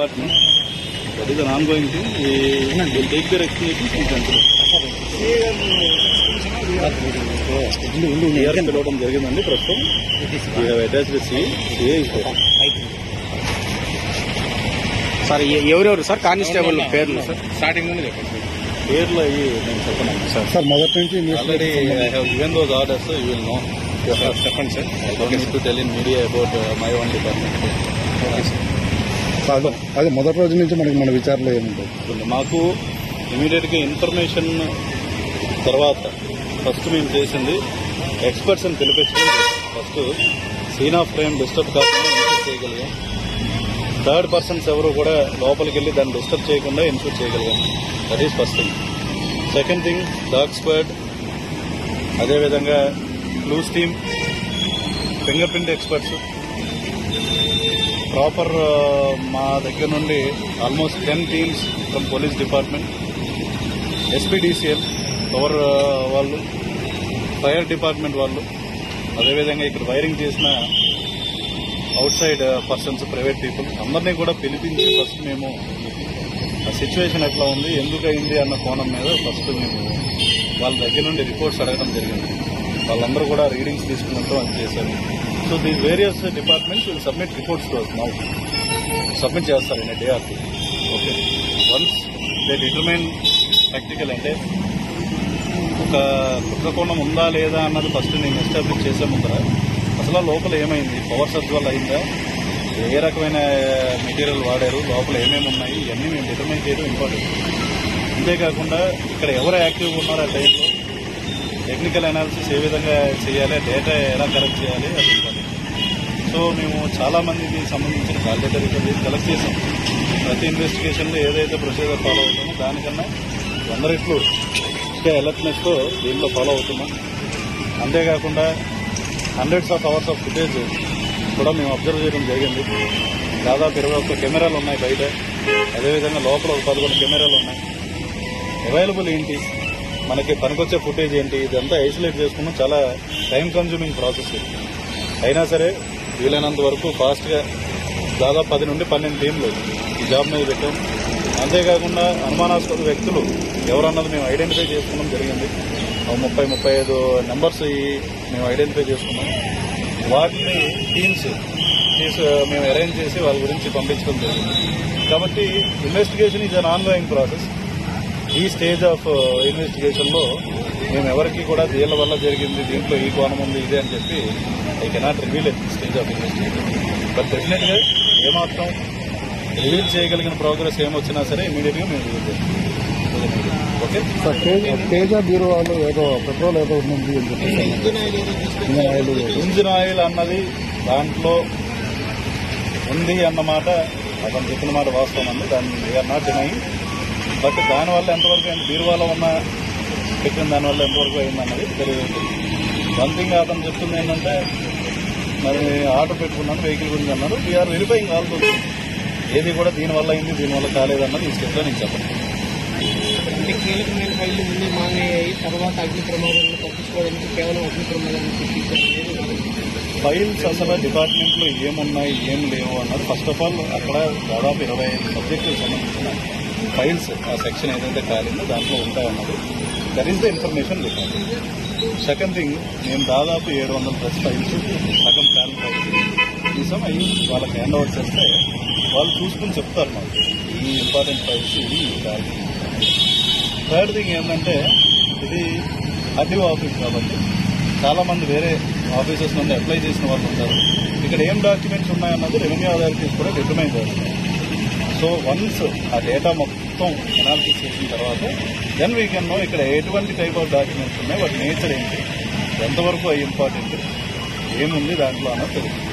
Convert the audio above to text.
department. That is an ongoing thing. We will take their explanations and consider. పిలవడం జరిగిందండి ప్రస్తుతం. We have attached CA sir ఎవరెవరు sir? Constable పేర్లు sir. Starting నుండి చెప్పండి. పేర్లు అయ్యి నేను చెప్పను సార్. సార్ మొదటి నుంచి already I have given those orders you will know చెప్పండి sir I don't need to tell in media about my own department sir అదే మొదటి రోజు నుంచి మనకి మన విచారణలో ఏముంటుంది మాకు ఇమీడియట్గా ఇన్ఫర్మేషన్ తర్వాత ఫస్ట్ మేము చేసింది ఎక్స్పర్ట్స్ని పిలిపించుకుని first scene of frame disturb కాకుండా ఇన్షూర్ చేయగలిగాం. థర్డ్ పర్సన్స్ ఎవరు కూడా లోపలికి వెళ్ళి దాన్ని డిస్టర్బ్ చేయకుండా ఇన్సూర్ చేయగలిగాం. That is first thing. Second thing dog squad అదేవిధంగా blue steam finger print experts. Proper మా దగ్గర నుండి almost ten teams from police department SPDCL power వాళ్ళు ఫైర్ డిపార్ట్మెంట్ వాళ్ళు అదేవిధంగా ఇక్కడ వైరింగ్ చేసిన outside persons private people అందరినీ కూడా పిలిపించి ఫస్ట్ మేము ఆ సిచ్యువేషన్ ఎట్లా ఉంది ఎందుకు అయింది అన్న కోణం మీద ఫస్ట్ మేము వాళ్ళ దగ్గర నుండి రిపోర్ట్స్ అడగడం జరిగింది. వాళ్ళందరూ కూడా రీడింగ్స్ తీసుకున్నట్టు అది చేశారు. So these various departments will submit reports to us now submit చేస్తారు in day or okay once they determine practical అంటే ఒక కుట్రకోణం ఉందా లేదా అన్నది ఫస్ట్ నేను ఎస్టాబ్లిష్ చేసే ముందర అసలు లోపల ఏమైంది? పవర్ సర్జ్ వల్ల అయిందా? ఏ రకమైన మెటీరియల్ వాడారు? లోపల ఏమేమి ఉన్నాయి? ఇవన్నీ మేము డిటర్మైన్ చేయడం ఇంపార్టెంట్ అంతేకాకుండా ఇక్కడ ఎవరు యాక్టివ్గా ఉన్నారో ఆ టైంలో టెక్నికల్ అనాలిసిస్ ఏ విధంగా చేయాలి? డేటా ఎలా కలెక్ట్ చేయాలి? అది సో మేము చాలా మందికి సంబంధించిన కాల్ డేటా రికవరీ కలెక్ట్ చేసాం. ప్రతి ఇన్వెస్టిగేషన్లో ఏదైతే ప్రొసీజర్ ఫాలో అవుతామో దానికన్నా వంద రెట్లు ఇంకా అలర్ట్నెస్తో దీనిలో ఫాలో అవుతున్నాం. అంతేకాకుండా hundreds of hours of footage కూడా మేము అబ్జర్వ్ చేయడం జరిగింది. దాదాపు ఇరవై ఒక్క కెమెరాలు ఉన్నాయి బయట. అదేవిధంగా లోపల ఒక పదకొండు కెమెరాలు ఉన్నాయి. అవైలబుల్ ఏంటి? మనకి పనికొచ్చే ఫుటేజ్ ఏంటి? ఇదంతా ఐసోలేట్ చేసుకున్నాం. చాలా టైం కన్జ్యూమింగ్ ప్రాసెస్ అయినా సరే వీలైనంత వరకు ఫాస్ట్గా దాదాపు పది నుండి పన్నెండు టీంలు ఈ జాబ్ మీద పెట్టాం. అంతేకాకుండా అనుమానాస్పద వ్యక్తులు ఎవరన్నది మేము ఐడెంటిఫై చేసుకోవడం జరిగింది. ముప్పై ముప్పై ఐదు నెంబర్స్ ఈ మేము ఐడెంటిఫై చేసుకున్నాం. వాటిని టీమ్స్ తీసు మేము అరేంజ్ చేసి వాళ్ళ గురించి పంపించడం జరిగింది. కాబట్టి investigation is an ongoing process. ఈ స్టేజ్ ఆఫ్ ఇన్వెస్టిగేషన్లో మేము ఎవరికి కూడా దీని వల్ల జరిగింది దీంట్లో ఈ కోణం ఉంది ఇది అని చెప్పి I cannot reveal at stage of investigation. But డెఫినెట్గా ఏమాత్రం రివీల్ చేయగలిగిన ప్రోగ్రెస్ ఏమొచ్చినా సరే ఇమీడియట్గా మేము రివీల్ చేస్తాం. Okay? Sir Teja Teja bureau వాళ్ళు ఏదో పెట్రోల్ ఏదో ఉంది అని చెప్పి ఇంజన్ ఆయిల్ ఇంజిన్ ఆయిల్ అన్నది దాంట్లో ఉంది అన్నమాట అతను చెప్పిన మాట వాస్తవం అండి. దాన్ని వీఆర్ నాట్ బట్ దానివల్ల ఎంతవరకు బీరువాలో ఉన్న పెట్టిన దానివల్ల ఎంతవరకు అయింది అన్నది తెలియదు. వన్ థింగ్ అతను చెప్తుంది ఏంటంటే మరి ఆర్డర్ పెట్టుకున్నాను వెహికల్ గురించి అన్నారు. వీఆర్ వెరిఫైయింగ్ ఆల్ దోస్ ఏది కూడా దీనివల్ల అయింది దీనివల్ల కాలేదన్నది ఈ స్టెప్లో నేను చెప్పను. అంటే కీలకమైన ఫైళ్ళు ముందే మానేయాయి తర్వాత అగ్ని ప్రమాదాలను తప్పించుకోవడానికి కేవలం అగ్ని ఫైల్స్ అసలు డిపార్ట్మెంట్లో ఏమున్నాయి ఏం లేవు అన్నారు. ఫస్ట్ ఆఫ్ ఆల్ అక్కడ దాదాపు ఇరవై ఐదు సబ్జెక్టులకు సంబంధించిన ఫైల్స్ ఆ సెక్షన్ ఏదైతే కాలిందో దాంట్లో ఉంటాయన్నది దట్ ఈస్ ద ఇన్ఫర్మేషన్ లిఖాలి సెకండ్ థింగ్ మేము దాదాపు ఏడు వందల ప్లస్ ఫైల్స్ సగం ప్లాన్ ఫైల్స్ తీసాం అవి వాళ్ళకి హ్యాండ్ ఓవర్ చేస్తే వాళ్ళు చూసుకుని చెప్తారు మాకు. ఈ ఇంపార్టెంట్ ఫైల్స్ ఇవి కాదు థర్డ్ థింగ్ ఏంటంటే ఇది అడ్యూ ఆఫీస్ కాబట్టి చాలామంది వేరే ఆఫీసెస్ నుండి అప్లై చేసిన వాళ్ళు ఉంటారు. ఇక్కడ ఏం డాక్యుమెంట్స్ ఉన్నాయన్నది రెవెన్యూ అథారిటీస్ కూడా డిటర్మైన్ చేస్తారు. సో వన్స్ ఆ డేటా మొత్తం అనాలిసిస్ చేసిన తర్వాత దెన్ వీ కెన్ నో ఇక్కడ ఎటువంటి టైప్ ఆఫ్ డాక్యుమెంట్స్ ఉన్నాయి వాటి నేచర్ ఏంటి ఎంతవరకు అవి ఇంపార్టెంట్ ఏముంది దాంట్లో అన్నది తెలుస్తుంది.